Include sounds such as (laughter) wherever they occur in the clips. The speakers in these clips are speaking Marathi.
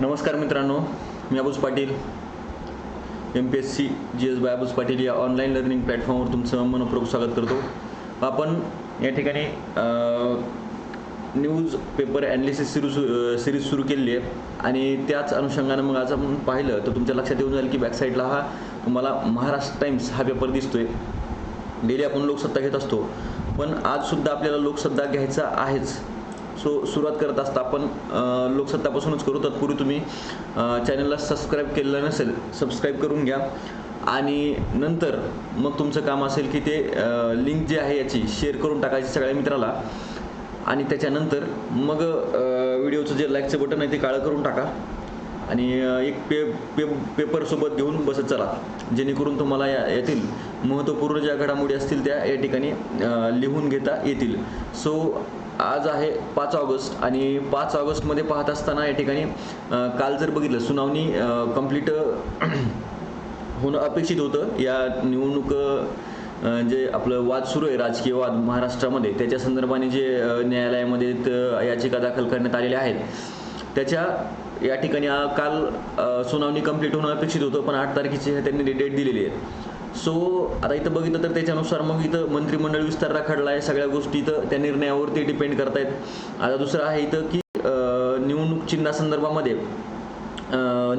नमस्कार मित्रांनो मी Abuj Patil. M P S C G S by Abuj Patil या ऑनलाईन लर्निंग प्लॅटफॉर्मवर तुमचं मनपूर्वक स्वागत करतो. आपण या ठिकाणी न्यूज पेपर ॲनालिसिस सिरू सिरीज सुरू केलेली आहे. आणि त्याच अनुषंगानं मग आज आपण पाहिलं तर तुमच्या लक्षात येऊन जाईल की बॅकसाईडला हा तुम्हाला महाराष्ट्र टाइम्स हा पेपर दिसतोय. डेली आपण लोकसत्ता घेत असतो. पण आजसुद्धा आपल्याला लोकसत्ता घ्यायचा आहेच. सो सुरुवात करत असता. आपण लोकसत्तापासूनच करू. तत्पूर्वी तुम्ही चॅनलला सबस्क्राईब केलेलं नसेल सबस्क्राईब करून घ्या. आणि नंतर मग तुमचं काम असेल की ते लिंक जी आहे याची शेअर करून टाकायची सगळ्या मित्राला. आणि त्याच्यानंतर मग व्हिडिओचं जे लाईकचं बटन आहे ते काळं करून टाका. आणि एक पे पे पेपरसोबत घेऊन बसत चला. जेणेकरून तुम्हाला या यातील. महत्त्वपूर्ण ज्या घडामोडी असतील त्या या ठिकाणी लिहून घेता येतील. सो आज आहे पाच ऑगस्ट आणि पाच ऑगस्टमध्ये पाहत असताना या ठिकाणी काल जर बघितलं सुनावणी कंप्लीट होणं अपेक्षित होतं. या निवडणूक जे आपलं वाद सुरू आहे राजकीय वाद महाराष्ट्रामध्ये त्याच्या संदर्भाने जे न्यायालयामध्ये याचिका दाखल करण्यात आलेल्या आहेत त्याच्या या ठिकाणी काल सुनावणी कंप्लीट होणं अपेक्षित होतं पण आठ तारखेची त्यांनी डेट दिलेली आहे. सो आता इथं बघितलं तर त्याच्यानुसार मग इथं मंत्रिमंडळ विस्तार राखडला आहे सगळ्या गोष्टी इथं त्या निर्णयावरती डिपेंड करतायत. आता दुसरं आहे इथं की निवडणूक चिन्हासंदर्भामध्ये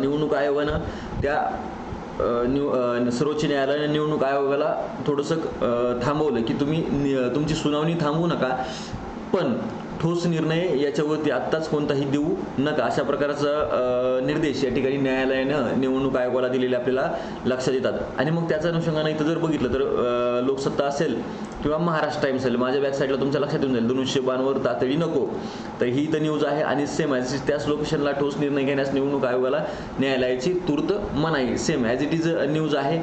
निवडणूक आयोगानं त्या निव सर्वोच्च न्यायालयाने निवडणूक आयोगाला थोडंसं थांबवलं की तुम्ही नि- तुमची सुनावणी थांबवू नका. पण ठोस निर्णय याच्यावरती आत्ताच कोणताही देऊ नका. अशा प्रकारचा निर्देश या ठिकाणी न्यायालयानं निवडणूक आयोगाला दिलेले आपल्याला लक्षात येतात. आणि मग त्याच्या अनुषंगानं इथं जर बघितलं तर लोकसत्ता असेल किंवा महाराष्ट्र टाइम्स असेल माझ्या वेबसाईटला साईडला तुमच्या लक्षात येऊन जाईल. दोनशे बाणवर तातडी नको. तर ही तर न्यूज आहे आणि सेम ॲज त्याच लोकेशनला ठोस निर्णय घेण्यास निवडणूक आयोगाला न्यायालयाची तूर्त मनाई. Same as it is news आहे.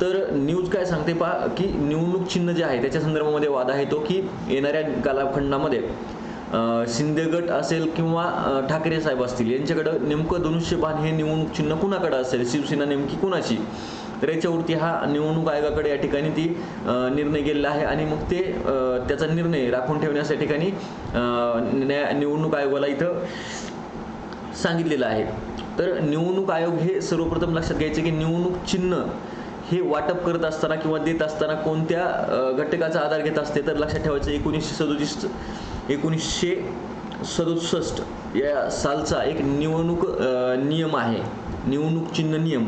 तर न्यूज काय सांगते पहा की निवडणूक चिन्ह जे आहे त्याच्या संदर्भामध्ये वाद आहे तो की येणाऱ्या कालखंडामध्ये शिंदे गट असेल किंवा ठाकरे साहेब असतील यांच्याकडं नेमकं धनुष्यबाण हे निवडणूक चिन्ह कुणाकडं असेल? शिवसेना नेमकी कुणाची? तर याच्यावरती हा निवडणूक आयोगाकडे या ठिकाणी ती निर्णय गेलेला आहे आणि मग ते त्याचा निर्णय राखून ठेवण्यास या ठिकाणी न्याय निवडणूक आयोगाला इथं सांगितलेलं आहे. तर निवडणूक आयोग हे सर्वप्रथम लक्षात घ्यायचे की निवडणूक चिन्ह हे वाटप करत असताना किंवा देत असताना कोणत्या घटकाचा आधार घेत असते तर लक्षात ठेवायचं एकोणीसशे सदुतीस एकोणीसशे सदुसष्ट या सालचा एक निवडणूक नियम आहे. निवडणूक चिन्ह नियम.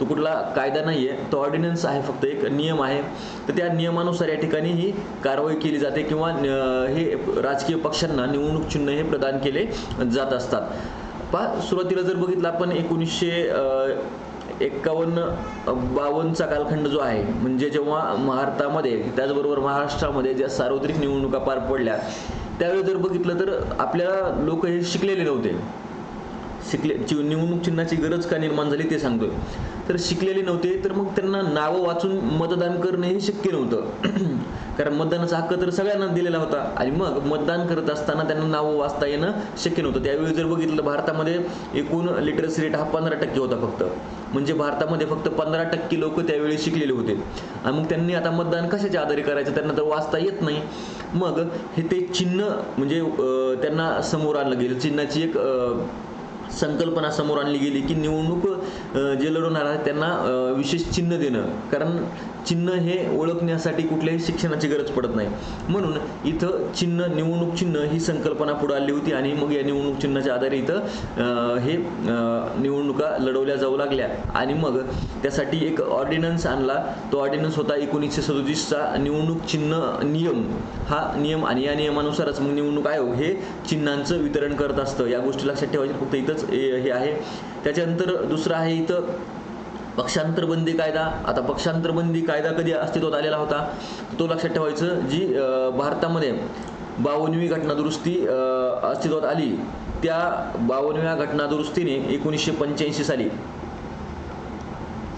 तो कुठला कायदा नाही आहे तो ऑर्डिनन्स आहे फक्त एक नियम आहे. तर त्या नियमानुसार या ठिकाणी ही कारवाई केली जाते किंवा हे राजकीय पक्षांना निवडणूक चिन्ह हे प्रदान केले जात असतात. पहा सुरुवातीला जर बघितलं आपण एकोणीसशे एक्कावन्न बावन्नचा कालखंड जो आहे म्हणजे जेव्हा महारतामध्ये त्याचबरोबर महाराष्ट्रामध्ये ज्या सार्वत्रिक निवडणुका पार पडल्या त्यावेळी जर बघितलं तर आपल्याला लोक हे शिकलेले नव्हते. शिकले निवडणूक चिन्हाची गरज का निर्माण झाली ते सांगतोय. तर शिकलेले नव्हते तर मग त्यांना नावं वाचून मतदान करणं हे शक्य नव्हतं. (clears throat) कारण मतदानाचा हक्क तर सगळ्यांना दिलेला होता. आणि मग मतदान करत असताना त्यांना नावं वाचता येणं शक्य नव्हतं. त्यावेळी जर बघितलं भारतामध्ये एकूण लिटरसी रेट हा पंधरा टक्के होता फक्त. म्हणजे भारतामध्ये फक्त पंधरा टक्के लोक त्यावेळी शिकलेले होते. आणि मग त्यांनी आता मतदान कशाच्या आधारे करायचं? त्यांना तर वाचता येत नाही. मग हे ते चिन्ह म्हणजे त्यांना समोर आणलं गेलं. चिन्हाची एक संकल्पना समोर आणली गेली की निवडणूक जे लढवणार आहेत त्यांना विशेष चिन्ह देणं. कारण चिन्ह हे ओळखण्यासाठी कुठल्याही शिक्षणाची गरज पडत नाही. म्हणून इथं चिन्ह निवडणूक चिन्ह ही संकल्पना पुढे आली होती आणि मग या निवडणूक चिन्हाच्या आधारे इथं हे निवडणुका लढवल्या जाऊ लागल्या. आणि मग त्यासाठी एक ऑर्डिनन्स आणला. तो ऑर्डिनन्स होता एकोणीसशे सदोतीसचा निवडणूक चिन्ह नियम. हा नियम आणि या नियमानुसारच मग निवडणूक आयोग हे चिन्हांचं वितरण करत असतं. या गोष्टी लक्षात ठेवायच्या. फक्त इथंच हे आहे. त्याच्यानंतर दुसरं आहे इथं पक्षांतरबंदी कायदा आता पक्षांतरबंदी कायदा कधी अस्तित्वात आलेला होता तो लक्षात ठेवायचं जी भारतामध्ये बावनवी घटनादुरुस्ती अस्तित्वात आली त्या बावनव्या घटनादुरुस्तीने एकोणीसशे पंच्याऐंशी साली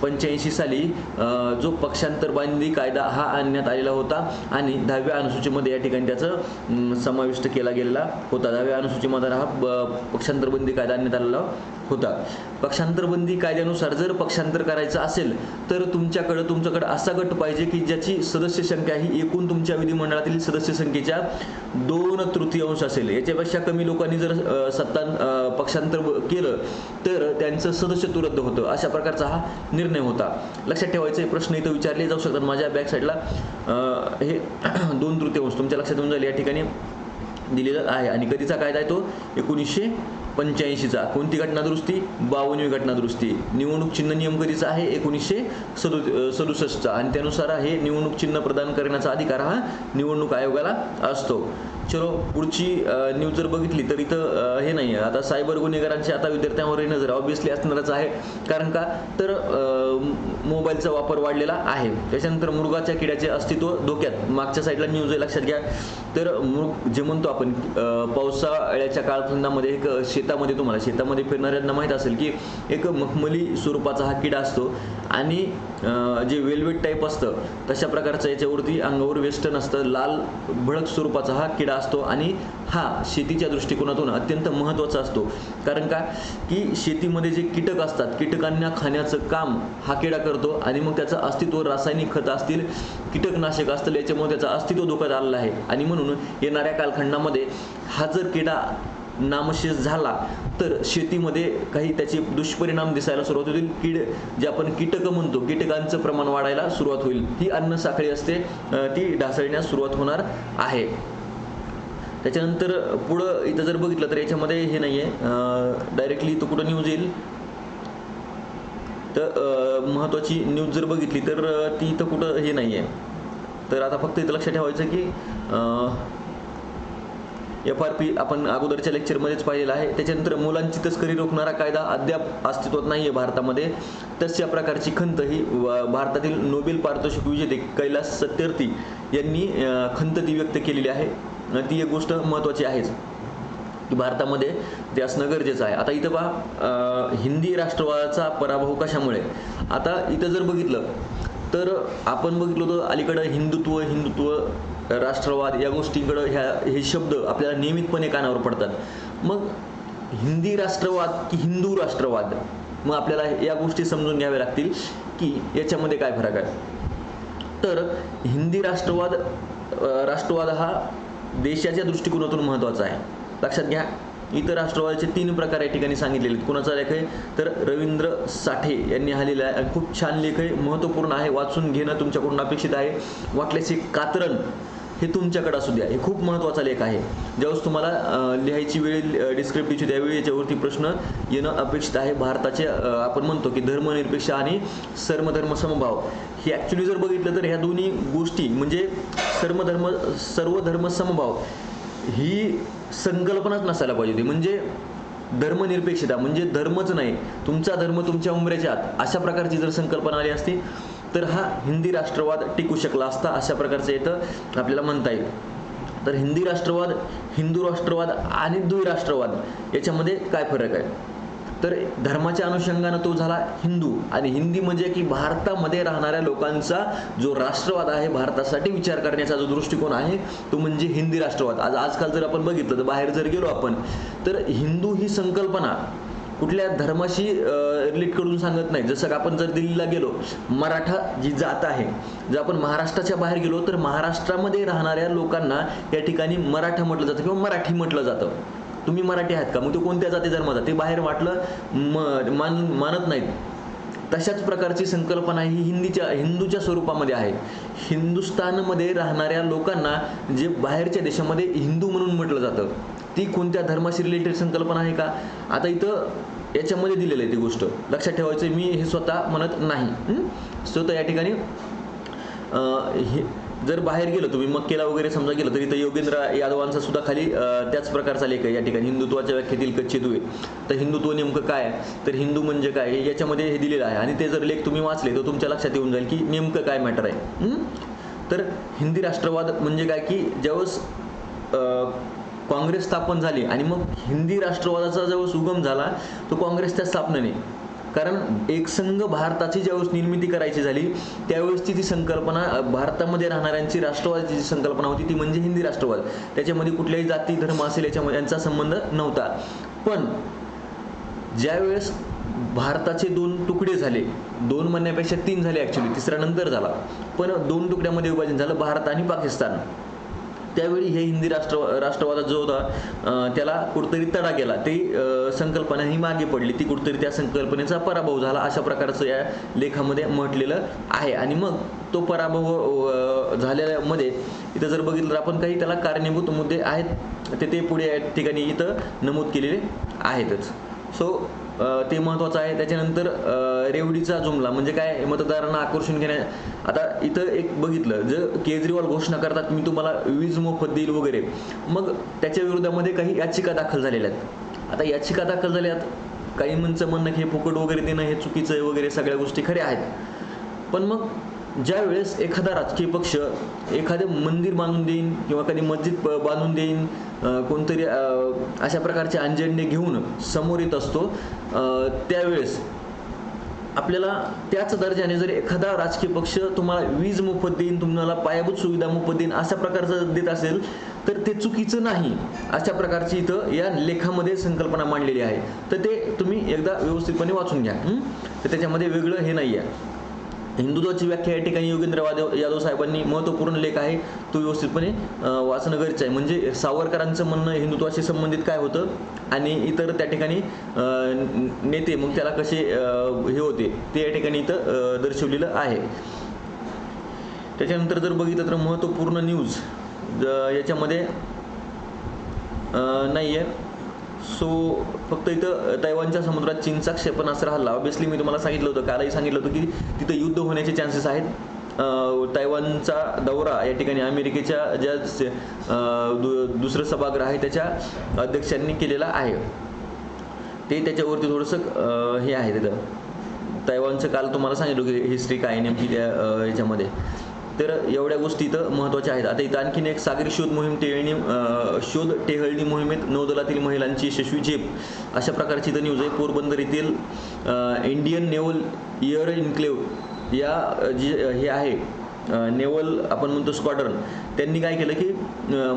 पंच्याऐंशी साली जो पक्षांतरबंदी कायदा हा आणण्यात आलेला होता आणि दहाव्या अनुसूचीमध्ये या ठिकाणी त्याचं समाविष्ट केला गेलेला होता. दहाव्या अनुसूचीमध्ये हा पक्षांतरबंदी पक्षांतर बंदी कायदा आणण्यात आलेला होता. पक्षांतर बंदी कायद्यानुसार जर पक्षांतर करायचं असेल तर तुमच्याकडं तुमच्याकडं असा गट पाहिजे की ज्याची सदस्य संख्या ही एकूण तुमच्या विधिमंडळातील सदस्य संख्येच्या दोन तृतीयांश असेल. याच्यापेक्षा कमी लोकांनी जर सत्ता पक्षांतर केलं तर त्यांचं सदस्यत्व रद्द होतं. अशा प्रकारचा हा निर्णय होता. लक्षात ठेवायचे प्रश्न इथं विचारले जाऊ शकतात. माझ्या बॅक साईडला हे (clears throat) दोन तृतीयांश तुमच्या लक्षात येऊन जाईल. या ठिकाणी दिलेलं आहे. आणि कधीचा कायदा आहे तो? एकोणीसशे पंच्याऐंशीचा कोणती घटना दुरुस्ती बावनवी घटना दुरुस्ती निवडणूक चिन्ह नियम कधीचा आहे? एकोणीसशे सदु सदुसष्टचा. आणि त्यानुसार हे निवडणूक चिन्ह प्रदान करण्याचा अधिकार हा निवडणूक आयोगाला असतो. चलो पुढची न्यूज जर बघितली तर इथं हे नाही आहे आता सायबर गुन्हेगारांची आता विद्यार्थ्यांवरही नजर ऑब्विसली असणारच आहे. कारण का? तर मोबाईलचा वापर वाढलेला आहे. त्याच्यानंतर मृगाच्या किड्याचे अस्तित्व धोक्यात. मागच्या साईडला न्यूज आहे लक्षात घ्या. तर मृग जे म्हणतो आपण पावसाळ्याच्या काळखंडामध्ये एक शेतामध्ये तुम्हाला शेतामध्ये फिरणाऱ्यांना माहीत असेल की एक मखमली स्वरूपाचा हा किडा असतो. आणि जे वेलवेट टाईप असतं तशा प्रकारचं याच्यावरती अंगावर वेस्टर्न असतं लाल भडक स्वरूपाचा हा किडा असतो आणि हा शेतीच्या दृष्टिकोनातून अत्यंत महत्त्वाचा असतो. कारण का? की शेतीमध्ये जे कीटक असतात कीटकांना खाण्याचं काम हा किडा करतो आणि मग त्याचं अस्तित्व रासायनिक खतं असतील कीटकनाशक असतील याच्यामुळे त्याचं अस्तित्व धोक्यात आलेलं आहे. आणि म्हणून येणाऱ्या कालखंडामध्ये हा जर किडा नामशेष झाला तर शेतीमध्ये काही त्याचे दुष्परिणाम दिसायला सुरुवात होतील. कीड जे आपण कीटक म्हणतो कीटकांचं प्रमाण वाढायला सुरुवात होईल. ही अन्न साखळी असते ती ढासळण्यास सुरुवात होणार आहे. त्याच्यानंतर पुढं इथं जर बघितलं तर याच्यामध्ये हे नाही आहे डायरेक्टली इथं कुठं न्यूज येईल? तर महत्त्वाची न्यूज जर बघितली तर ती इथं कुठं हे नाही आहे तर आता फक्त इथं लक्षात ठेवायचं की एफ आर पी आपण अगोदरच्या लेक्चरमध्येच पाहिलेलं आहे. त्याच्यानंतर मुलांची तस्करी रोखणारा कायदा अद्याप अस्तित्वात नाही आहे भारतामध्ये. तशा प्रकारची खंत ही व- भारतातील नोबेल पारितोषिक विजेते कैलास सत्यार्थी यांनी खंत ती व्यक्त केलेली आहे. ती एक गोष्ट महत्त्वाची आहेच की भारतामध्ये ते असणं गरजेचं आहे. आता इथं पहा हिंदी राष्ट्रवादाचा पराभव कशामुळे? आता इथं जर बघितलं तर आपण बघितलं होतं अलीकडं हिंदुत्व हिंदुत्व राष्ट्रवाद या गोष्टींकडं ह्या हे शब्द आपल्याला नियमितपणे कानावर पडतात. मग हिंदी राष्ट्रवाद की हिंदू राष्ट्रवाद? मग आपल्याला या गोष्टी समजून घ्याव्या लागतील की याच्यामध्ये काय फरक आहे? तर हिंदी राष्ट्रवाद राष्ट्रवाद हा देशाच्या दृष्टिकोनातून महत्त्वाचा आहे. लक्षात घ्या इतर राष्ट्रवादाचे तीन प्रकार या ठिकाणी सांगितलेले आहेत. कुणाचा लेख आहे? तर रवींद्र साठे यांनी हा लिहिला आहे. आणि खूप छान लेख आहे. महत्त्वपूर्ण आहे. वाचून घेणं तुमच्याकडून अपेक्षित आहे. वाटल्यास कातरण हे तुमच्याकडे असू द्या. हे खूप महत्त्वाचा लेख आहे. ज्यावेळेस तुम्हाला लिहायची वेळ डिस्क्रिप्टिव्हची त्यावेळी याच्यावरती प्रश्न येणं अपेक्षित आहे. भारताचे आपण म्हणतो की धर्मनिरपेक्ष आणि सर्वधर्म समभाव. हे ॲक्च्युली जर बघितलं तर ह्या दोन्ही गोष्टी म्हणजे सर्वधर्म सर्वधर्म समभाव ही संकल्पनाच नसायला पाहिजे होती. म्हणजे धर्मनिरपेक्षता म्हणजे धर्मच नाही. तुमचा धर्म तुमच्या उमऱ्याच्या आत. अशा प्रकारची जर संकल्पना आली असती तर हा हिंदी राष्ट्रवाद टिकू शकला असता अशा प्रकारचं इथं आपल्याला म्हणता येईल. तर हिंदी राष्ट्रवाद हिंदू राष्ट्रवाद आणि द्विराष्ट्रवाद याच्यामध्ये काय फरक आहे? तर धर्माच्या अनुषंगानं तो झाला हिंदू आणि हिंदी म्हणजे की भारतामध्ये राहणाऱ्या लोकांचा जो राष्ट्रवाद आहे भारतासाठी विचार करण्याचा जो दृष्टिकोन आहे तो म्हणजे हिंदी राष्ट्रवाद. आज आजकाल जर आपण बघितलं तर बाहेर जर गेलो आपण तर हिंदू ही संकल्पना कुठल्या धर्माशी रिलेट करून सांगत नाही. जसं का आपण जर दिल्लीला गेलो मराठा जी जात आहे जर आपण महाराष्ट्राच्या बाहेर गेलो तर महाराष्ट्रामध्ये राहणाऱ्या लोकांना या ठिकाणी मराठा म्हटलं जातं किंवा मराठी म्हटलं जातं. तुम्ही मराठी आहात का? मग तो कोणत्या जाती धर्माचा ते बाहेर वाटलं म मान मानत नाहीत. तशाच प्रकारची संकल्पना ही हिंदीच्या हिंदूच्या स्वरूपामध्ये आहे. हिंदुस्थानमध्ये राहणाऱ्या लोकांना जे बाहेरच्या देशामध्ये हिंदू म्हणून म्हटलं जातं ती कोणत्या धर्माशी रिलेटेड संकल्पना आहे का? आता इथं याच्यामध्ये दिलेलं आहे ती गोष्ट. लक्षात ठेवायचं मी हे स्वतः म्हणत नाही. स्वतः या ठिकाणी हे जर बाहेर गेलो तुम्ही मक्केला वगैरे समजा गेलं तर इथं योगेंद्र यादवांचा सुद्धा खाली त्याच प्रकारचा लेख आहे. या ठिकाणी हिंदुत्वाच्या व्याख्येतील कच्चे दुवे. तर हिंदुत्व नेमकं काय तर हिंदू म्हणजे काय? हे याच्यामध्ये हे दिलेलं आहे. आणि ते जर लेख तुम्ही वाचले तर तुमच्या लक्षात येऊन जाईल की नेमकं काय मॅटर आहे. तर हिंदी राष्ट्रवाद म्हणजे काय की ज्यावेळेस काँग्रेस स्थापन झाली आणि मग हिंदी राष्ट्रवादाचा ज्यावेळेस उगम झाला तो काँग्रेसच्या स्थापनेने. कारण एकसंघ भारताची ज्यावेळेस निर्मिती करायची झाली त्यावेळेसची ती संकल्पना भारतामध्ये राहणाऱ्यांची राष्ट्रवादाची जी संकल्पना होती ती म्हणजे हिंदी राष्ट्रवाद. त्याच्यामध्ये कुठल्याही जाती धर्म असेल याच्यामध्ये यांचा संबंध नव्हता. पण ज्यावेळेस भारताचे दोन तुकडे झाले दोन म्हणण्यापेक्षा तीन झाले ॲक्च्युली तिसरा नंतर झाला. पण दोन तुकड्यामध्ये विभाजन झालं भारत आणि पाकिस्तान. त्यावेळी हे हिंदी राष्ट्र राष्ट्रवादात जो होता त्याला कुठतरी तडा गेला. ते संकल्पना ही मागे पडली. ती कुठतरी त्या संकल्पनेचा पराभव झाला अशा प्रकारचं या लेखामध्ये म्हटलेलं आहे. आणि मग तो पराभव झालेल्यामध्ये इथं जर बघितलं तर आपण काही त्याला कारणीभूत मुद्दे आहेत. ते ते पुढे या ठिकाणी इथं नमूद केलेले आहेतच. सो ते महत्त्वाचं आहे. त्याच्यानंतर रेवडीचा जुमला म्हणजे काय मतदारांना आकर्षून घेण्या आता इथं एक बघितलं जर केजरीवाल घोषणा करतात मी तुम्हाला वीज मोफत देईल वगैरे मग त्याच्या विरोधामध्ये काही याचिका दाखल झालेल्या आहेत. आता याचिका दाखल झाल्यात काही म्हणचं म्हणणं की हे फुकट वगैरे देणं हे चुकीचं आहे वगैरे सगळ्या गोष्टी खऱ्या आहेत. पण मग ज्या वेळेस एखादा राजकीय पक्ष एखादं मंदिर बांधून देईन किंवा कधी मस्जिद बांधून देईन कोणतरी अशा प्रकारचे अंजंडे घेऊन समोर येत असतो त्यावेळेस आपल्याला त्याच दर्जाने जर एखादा राजकीय पक्ष तुम्हाला वीज मोफत देईन तुम्हाला पायाभूत सुविधा मोफत देईन अशा प्रकारचं देत असेल तर ते चुकीचं नाही. अशा प्रकारची इथं या लेखामध्ये संकल्पना मांडलेली आहे. तर ते तुम्ही एकदा व्यवस्थितपणे वाचून घ्या तर त्याच्यामध्ये वेगळं हे नाही आहे हिंदुत्वाची व्याख्या या ठिकाणी योगेंद्र वादेव यादव साहेबांनी महत्त्वपूर्ण लेख आहे. तो व्यवस्थितपणे वाचणं गरजेचं आहे. म्हणजे सावरकरांचं म्हणणं हिंदुत्वाशी संबंधित काय होतं आणि इतर त्या ठिकाणी नेते मग त्याला कसे हे होते ते या ठिकाणी इथं दर्शवलेलं आहे. त्याच्यानंतर जर बघितलं तर महत्त्वपूर्ण न्यूज याच्यामध्ये नाही आहे सो फक्त इथं तैवानच्या समुद्रात चीनचा क्षेपणास्त्र हल्ला. ऑब्विसली मी तुम्हाला सांगितलं होतं कालही सांगितलं होतं की तिथं युद्ध होण्याचे चान्सेस आहेत. तैवानचा दौरा या ठिकाणी अमेरिकेच्या ज्या स- दु दुसरं सभागृह आहे त्याच्या अध्यक्षांनी केलेला आहे. ते त्याच्यावरती थोडंसं हे आहे तिथं. तैवानचं काल तुम्हाला सांगितलं की हिस्ट्री काय नेमकी त्या अं, याच्यामध्ये. तर एवढ्या गोष्टी इथं महत्त्वाच्या आहेत. आता इथं आणखीन एक सागरी शोध मोहीम टेहळणी शोध टेहळणी मोहिमेत नौदलातील महिलांची यशस्वी झेप. अशा प्रकारची इथं न्यूज आहे. पोरबंदर येथील इंडियन नेव्हल इयर इन्क्लेव्ह या जी हे आहे नेव्हल नेवल आपण म्हणतो स्क्वॉड्रन त्यांनी काय केलं की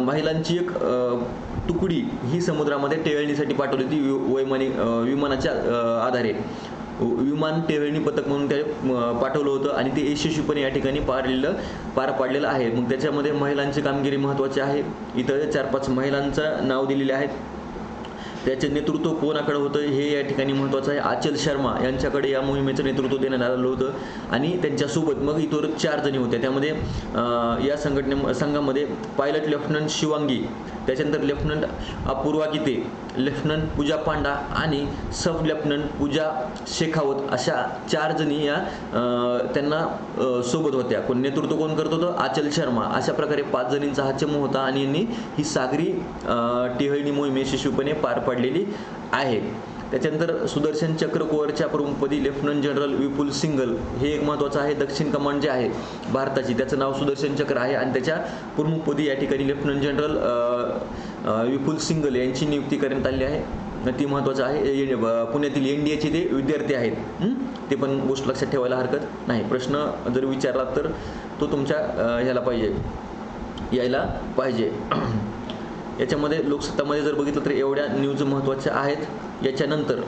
महिलांची एक तुकडी ही समुद्रामध्ये टेळणीसाठी पाठवली होती वि- वैमानिक विमानाच्या आधारे. विमान टेवेणी पथक म्हणून ते पाठवलं होतं आणि ते यशस्वीपणे या ठिकाणी पारलेलं पार पाडलेलं आहे. मग त्याच्यामध्ये महिलांची कामगिरी महत्त्वाची आहे. इथं चार पाच महिलांचं नाव दिलेले आहेत. त्याचे नेतृत्व कोणाकडे होतं हे या ठिकाणी महत्त्वाचं आहे. आचल शर्मा यांच्याकडे या मोहिमेचं नेतृत्व देण्यात आलेलं होतं. आणि त्यांच्यासोबत मग इतर चार जणी होत्या. त्यामध्ये या संघटने संघामध्ये पायलट लेफ्टनंट शिवांगी त्याच्यानंतर लेफ्टनंट अपूर्वा गीते लेफ्टनंट पूजा पांडा आणि सब लेफ्टनंट पूजा शेखावत अशा चार जणी या त्यांना सोबत होत्या. कोण नेतृत्व कोण करत होतं? आचल शर्मा. अशा प्रकारे पाच जणींचा हा चमू होता आणि यांनी ही सागरी टिहळणी मोहीम यशस्वीपणे पार पाडलेली आहे. त्याच्यानंतर सुदर्शन चक्र कोअरच्या प्रमुखपदी लेफ्टनंट जनरल विपुल सिंगल हे एक महत्त्वाचं आहे. दक्षिण कमांड जे आहे भारताची त्याचं नाव सुदर्शन चक्र आहे आणि त्याच्या प्रमुखपदी या ठिकाणी लेफ्टनंट जनरल विपुल सिंगल यांची नियुक्ती करण्यात आली आहे. ती महत्त्वाचं आहे. पुण्यातील एन डी एचे ते विद्यार्थी आहेत ते पण गोष्ट लक्षात ठेवायला हरकत नाही. प्रश्न जर विचारला तर तो तुमच्या ह्याला पाहिजे यायला पाहिजे. याच्यामध्ये लोकसत्तामध्ये जर बघितलं तर एवढ्या न्यूज महत्त्वाच्या आहेत. याच्यानंतर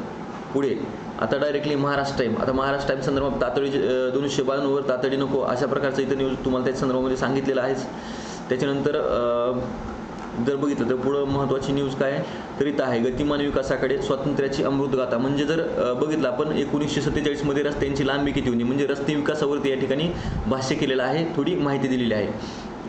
पुढे आता डायरेक्टली महाराष्ट्र टाईम आता महाराष्ट्र टाईम संदर्भात तातडी दोनशे बावन्नवर तातडी नको अशा प्रकारचं इथं न्यूज तुम्हाला त्या संदर्भामध्ये सांगितलेलं आहेच. त्याच्यानंतर जर बघितलं तर पुढं महत्त्वाची न्यूज काय तर इथं आहे गतिमान विकासाकडे स्वातंत्र्याची अमृतगाथा. म्हणजे जर बघितलं आपण एकोणीसशे सत्तेचाळीसमध्ये रस्त्यांची लांबी किती होती? म्हणजे रस्ते विकासावरती या ठिकाणी भाष्य केलेलं आहे थोडी माहिती दिलेली आहे.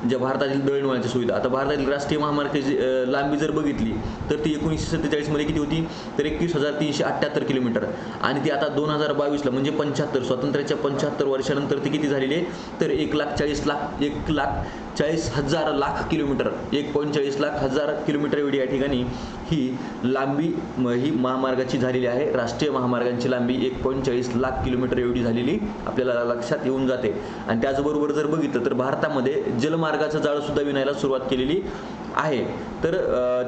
ज्या भारतातील दळणवळणाची सुविधा. आता भारतातील राष्ट्रीय महामार्गाची लांबी जर बघितली तर ती एकोणीसशे सत्तेचाळीसमध्ये किती होती? तर एकवीस हजार तीनशे अठ्ठ्याहत्तर किलोमीटर. आणि ती आता दोन हजार बावीसला म्हणजे पंच्याहत्तर स्वातंत्र्याच्या पंच्याहत्तर वर्षानंतर ती किती झालेली आहे? तर एक लाख चाळीस लाख एक लाख चाळीस हजार लाख किलोमीटर. एक पॉईंट चाळीस लाख हजार किलोमीटर एवढी या ठिकाणी ही लांबी म- ही महामार्गाची झालेली आहे. राष्ट्रीय महामार्गांची लांबी एक पॉईंट चाळीस लाख किलोमीटर एवढी झालेली आपल्याला लक्षात येऊन जाते. आणि त्याचबरोबर जर बघितलं तर भारतामध्ये जलमार्गाचं जाळंसुद्धा विणायला सुरुवात केलेली आहे. तर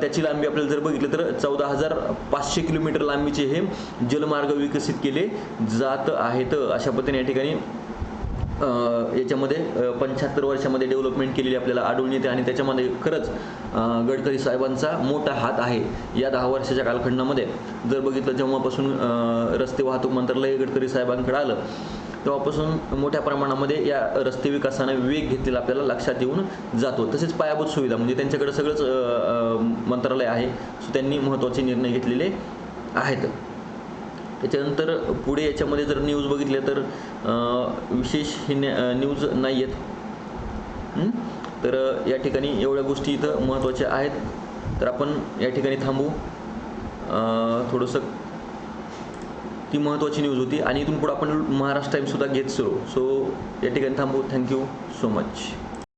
त्याची लांबी आपल्याला जर बघितलं तर चौदा हजार पाचशे किलोमीटर लांबीचे हे जलमार्ग विकसित केले जात आहेत. अशा पद्धतीने या ठिकाणी याच्यामध्ये पंच्याहत्तर वर्षामध्ये डेव्हलपमेंट केलेली आपल्याला आढळून येते आणि त्याच्यामध्ये खरंच गडकरी साहेबांचा मोठा हात आहे या दहा वर्षाच्या कालखंडामध्ये. जर बघितलं जेव्हापासून रस्ते वाहतूक मंत्रालय गडकरी साहेबांकडे आलं तेव्हापासून मोठ्या प्रमाणामध्ये या रस्ते विकासाने वेग घेतलेला आपल्याला लक्षात येऊन जातो. तसेच पायाभूत सुविधा म्हणजे त्यांच्याकडे सगळंच मंत्रालय आहे सो त्यांनी महत्त्वाचे निर्णय घेतलेले आहेत. त्याच्यानंतर पुढे याच्यामध्ये जर न्यूज बघितल्या तर विशेष ही न्या- न्यूज नाही आहेत. तर या ठिकाणी एवढ्या गोष्टी इथं महत्त्वाच्या आहेत. तर आपण या ठिकाणी थांबू. थोडंसं ती महत्त्वाची न्यूज होती. आणि इथून पुढे आपण महाराष्ट्र टाईमसुद्धा घेत सुरू सो या ठिकाणी थांबू. Thank you so much